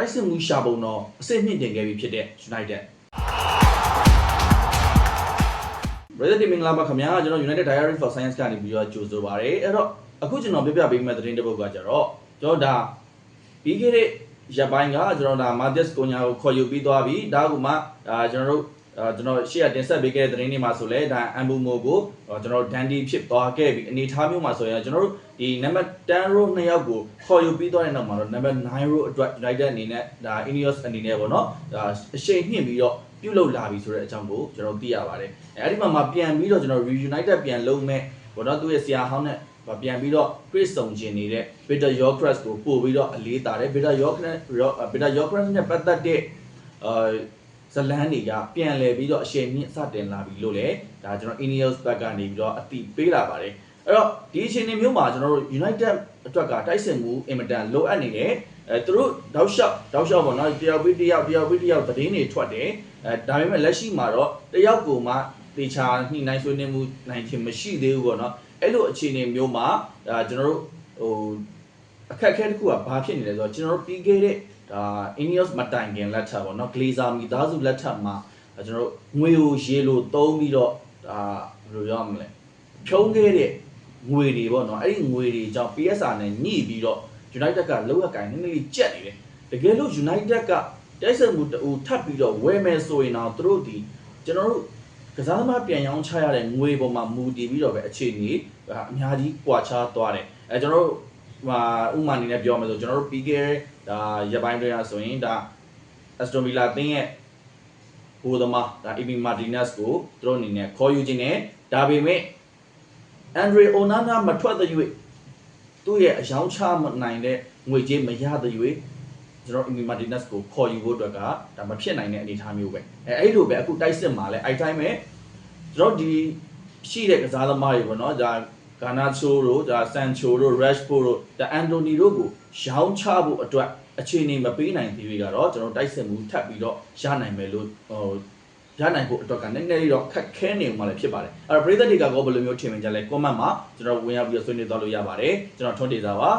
တိုက်စစ်မှုရှာပုံတော့အစစ်မြင့်တင်ခဲ့ပြီဖြစ်တဲ့ United Brother ဒီမင်္ဂလာပါခင်ဗျာကျွန်တော် United Diary for Science ကနေပြီးတော့ကြိုဆိုပါရစေအဲ့တော့အခုကျွန်တော်ပြပြပေးမယ့်သတင်းတစ်ပုဒ်ကကြတော့ကျွန်တော်ဒါပြီးခဲ့တဲ့ရက်ပိုင်းကကျွန်တော်ဒါ Matis Konya ကိုခေါ်ယူပြီးသွားပြီဒါကမှဒါကျွန်တော်တို့အာ ကျွန်တော်ရှေ့ကတင်ဆက်ပေးခဲ့တဲ့သတင်းတွေမှာဆိုလဲဒါအမ်ဘူမိုကိုကျွန်တော်ဒန်ဒီဖြစ်သွားခဲ့ပြီအနေထားမျိုးမှာဆိုရင်ကျွန်တော်တို့ဒီနံပါတ်10 row နှစ်ယောက်ကိုခေါ်ယူပြီးသွားတဲ့နောက်မှာတော့နံပါတ်9 row အတွက် United အနေနဲ့ဒါ Ineos အနေနဲ့ပေါ့နော်ဒါအရှိန်နှင့်ပြီးတော့ပြုတ်လောက်လာပြီဆိုတဲ့အကြောင်းကိုကျွန်တော်သိရပါတယ်အဲအဲ့ဒီမှာမှပြန်ပြီးတော့ကျွန်တော် reunited ပြန်လုံးမဲ့ဘောတော့သူ့ရဲ့ဆရာဟောင်းနဲ့ပြန်ပြီးတော့ Chris စုံကျင်နေတဲ့ Peter Yorkras ကိုပို့ပြီးတော့အလေးတာတယ် Peter Yorkras Peter Yorkras နဲ့ပတ်သက်တဲ့အာ ဇလန်းတွေကပြန်လဲပြီးတော့အရှိန်မြင့်စတင်လာပြီလို့လေဒါကျွန်တော် Ineos ဘက်ကနေပြီးတော့အတိပေးလာပါတယ်အဲ့တော့ဒီအချိန်တွေမျိုးမှာကျွန်တော်တို့ United အတွက်ကတိုက်စစ်မှုအင်မတန်လိုအပ်နေတယ်အဲသူတို့တောက်လျှောက်တောက်လျှောက်ပေါ့နော်တယောက်ပြီးတယောက်တယောက်ပြီးတယောက်သတင်းတွေထွက်တယ်အဲဒါပေမဲ့လက်ရှိမှာတော့တယောက်ကိုမှတေချာနှိမ့်နိုင်ဆွေးနွေးမှုနိုင်ခြင်းမရှိသေးဘူးပေါ့နော်အဲ့လိုအခြေအနေမျိုးမှာဒါကျွန်တော်တို့ဟိုအခက်အခဲတစ်ခုကဘာဖြစ်နေလဲဆိုတော့ကျွန်တော်တို့ပြီးခဲ့တဲ့ ဒါ Ineos မတိုင်ခင်လက်ထပ်ပေါ့နော် Glazer မိသားစုလက်ထပ်မှာဒါကျွန်တော်တို့ငွေကိုရေလိုသုံးပြီးတော့ဒါဘယ်လိုပြောရမလဲဖြုံးခဲ့တဲ့ငွေတွေပေါ့နော်အဲ့ဒီငွေတွေကြောင့် PSR နဲ့ညှိပြီးတော့ United ကလောက်ရကိုင်းနည်းနည်းလေးကြက်နေတယ်တကယ်လို့ United ကတိုက်စစ်မှုတူထပ်ပြီးတော့ဝယ်မယ်ဆိုရင်တော့သူတို့ဒီကျွန်တော်တို့ကစားသမားပြန်ရောင်းချရတဲ့ငွေပေါ်မှာမူတည်ပြီးတော့ပဲအခြေအနေအများကြီးကွာခြားသွားတယ်အဲကျွန်တော်တို့ဟာဥမာအနေနဲ့ပြောမယ်ဆိုကျွန်တော်တို့ပြီးခဲ့ ဒါရပိုင်းတွေကဆိုရင်ဒါ Aston Villa တင်းရဲ့ဟိုသမားဒါ Emi Martinez ကိုသူတို့အနေနဲ့ခေါ်ယူခြင်းနဲ့ဒါပေမဲ့ Andre Onana မထွက်တဲ့၍သူ့ရဲ့အယောင်ချမနိုင်တဲ့ငွေကြေးမရတဲ့၍ကျွန်တော် Emi Martinez ကိုခေါ်ယူဖို့အတွက်ကဒါမဖြစ်နိုင်တဲ့အနေအထားမျိုးပဲအဲအဲ့လိုပဲအခုတိုက်စစ်မှာလဲအဲ့တိုင်းပဲကျွန်တော်ဒီရှိတဲ့ကစားသမားတွေပေါ့နော်ဒါ ဂါနာချိုတို့ဒါဆန်ချိုတို့ရက်ရှ်ဖို့တို့ဒါအန်တိုနီတို့ကိုရောင်းချဖို့အတွက်အခြေအနေမပေးနိုင်သေးဘူးကတော့ကျွန်တော်တိုက်စစ်မှုထပ်ပြီးတော့ရနိုင်မယ်လို့ဟိုရနိုင်ဖို့အတွက်ကနည်းနည်းလေးတော့ခက်ခဲနေမှလည်းဖြစ်ပါတယ်အဲ့တော့ပရိသတ်တွေကကောဘယ်လိုမျိုးထင်မြင်ကြလဲ comment မှာကျွန်တော်ဝင်ရောက်ပြီးတော့ဆွေးနွေးသွားလို့ရပါတယ်ကျွန်တော်ထွန်းတေစာပါ